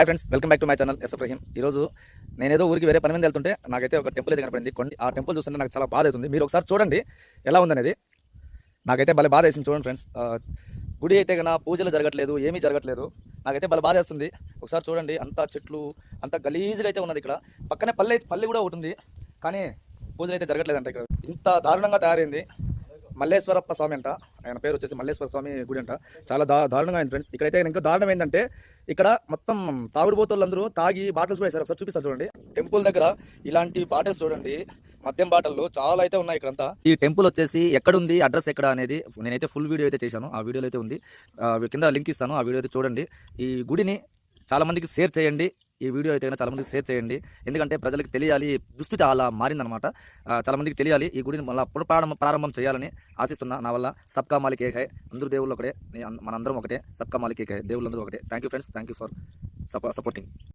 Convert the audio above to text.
Hi friends welcome back to my channel S Rahim ఈరోజు నేనేదో ఊరికి వేరే పని మీద వెళ్తుంటే నాకైతే ఒక టెంపుల్ అయితే కనపడింది. కొన్ని ఆ టెంపుల్ చూస్తుంటే నాకు చాలా బాధ అవుతుంది. మీరు ఒకసారి చూడండి ఎలా ఉందనేది. నాకైతే భలే బాధ వేసింది చూడండి ఫ్రెండ్స్ గుడి అయితే కన్నా పూజలు జరగట్లేదు ఏమీ జరగట్లేదు. నాకైతే భలే బాధ వేస్తుంది. ఒకసారి చూడండి అంత చెట్లు అంత గలీజ్గా అయితే ఉన్నది ఇక్కడ. పక్కనే పల్లె పల్లి కూడా ఒకటి ఉంది. కానీ పూజలు అయితే జరగట్లేదంట ఇక్కడ. ఇంత దారుణంగా తయారైంది. మల్లేశ్వరప్ప స్వామి అంట. ఆయన పేరు వచ్చేసి మల్లేశ్వర స్వామి గుడి అంట. చాలా దా దారుణంగా అయింది ఫ్రెండ్స్ ఇక్కడైతే ఇంకా దారుణం ఏంటంటే ఇక్కడ మొత్తం తాగుడుపోతులు అందరూ తాగి బాటిల్స్ కూడా వేశారు. ఒకసారి చూపిస్తాను చూడండి. టెంపుల్ దగ్గర ఇలాంటి బాటిల్స్ చూడండి. మద్యం బాటల్లో చాలా అయితే ఉన్నాయి ఇక్కడంతా. ఈ టెంపుల్ వచ్చేసి ఎక్కడుంది అడ్రస్ ఎక్కడ అనేది నేనైతే ఫుల్ వీడియో అయితే చేశాను. ఆ వీడియోలో అయితే ఉంది. కింద లింక్ ఇస్తాను. ఆ వీడియో అయితే చూడండి. ఈ గుడిని చాలా మందికి షేర్ చేయండి. ఈ వీడియో అయితే చాలా మందికి షేర్ చేయండి. ఎందుకంటే ప్రజలకు తెలియాలి దుస్థితి అలా మారిందనమాట ఆ, చాలా మందికి తెలియాలి ఈ గుడిని మళ్ళీ అప్పుడు ప్రారంభం ప్రారంభం చేయాలని ఆశిస్తున్నా. నా వల్ల సబ్కా మాలిక్ ఏకాయ్ అందరూ దేవుళ్ళు ఒకటే మనందరం ఒకటే సబ్కా మాలిక్ ఏకాయ్ దేవుళ్ళందరూ ఒకటే. Thank you friends thank you for supporting